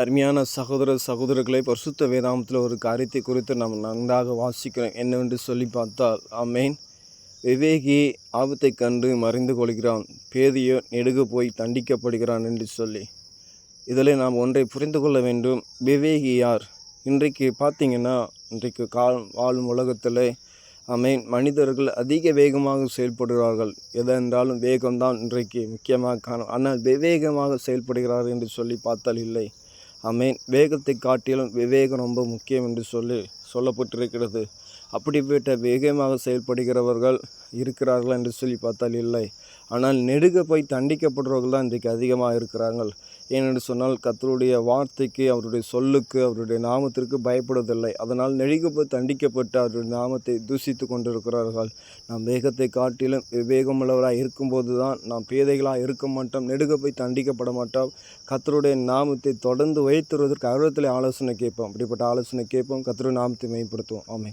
அருமையான சகோதர சகோதரர்களை பரிசுத்த வேதாமத்தில் ஒரு காரியத்தை குறித்து நாம் நன்றாக வாசிக்கிறோம். என்னவென்று சொல்லி பார்த்தால் ஆமேன். விவேகி ஆபத்தை கண்டு மறைந்து கொள்கிறான். பேதியோ நெடுக போய் தண்டிக்கப்படுகிறான் என்று சொல்லி. இதில் நாம் ஒன்றை புரிந்து கொள்ள வேண்டும். விவேகி யார்? இன்றைக்கு பார்த்தீங்கன்னா இன்றைக்கு கால் வாழும் உலகத்தில் அமேன் மனிதர்கள் அதிக வேகமாக செயல்படுகிறார்கள். எதென்றாலும் வேகம்தான் இன்றைக்கு முக்கியமாக காணும் ஆனால் விவேகமாக செயல்படுகிறார்கள் என்று சொல்லி பார்த்தால் இல்லை. அமேன் வேகத்தை காட்டிலும் விவேகம் ரொம்ப முக்கியம் என்று சொல்லி சொல்லப்பட்டிருக்கிறது. அப்படிப்பட்ட வேகமாக செயல்படுகிறவர்கள் இருக்கிறார்கள் என்று சொல்லி பார்த்தால் இல்லை. ஆனால் நெடுக போய் தண்டிக்கப்படுறவர்கள் தான் இன்றைக்கு அதிகமாக இருக்கிறார்கள். ஏனென்று சொன்னால் கத்தருடைய வார்த்தைக்கு அவருடைய சொல்லுக்கு அவருடைய நாமத்திற்கு பயப்படுவதில்லை. அதனால் நெடுக போய் தண்டிக்கப்பட்டு அவருடைய நாமத்தை தூசித்து கொண்டிருக்கிறார்கள். நாம் வேகத்தை காட்டிலும் விவேகமுள்ளவராக இருக்கும்போது தான் நாம் பேதைகளாக இருக்க மாட்டோம் நெடுக போய் தண்டிக்கப்பட மாட்டோம். கத்தருடைய நாமத்தை தொடர்ந்து வைத்துவதற்கு அவரத்தில் ஆலோசனை கேட்போம். அப்படிப்பட்ட ஆலோசனை கேட்போம். கத்தருடைய நாமத்தை மேம்படுத்துவோம். ஆமை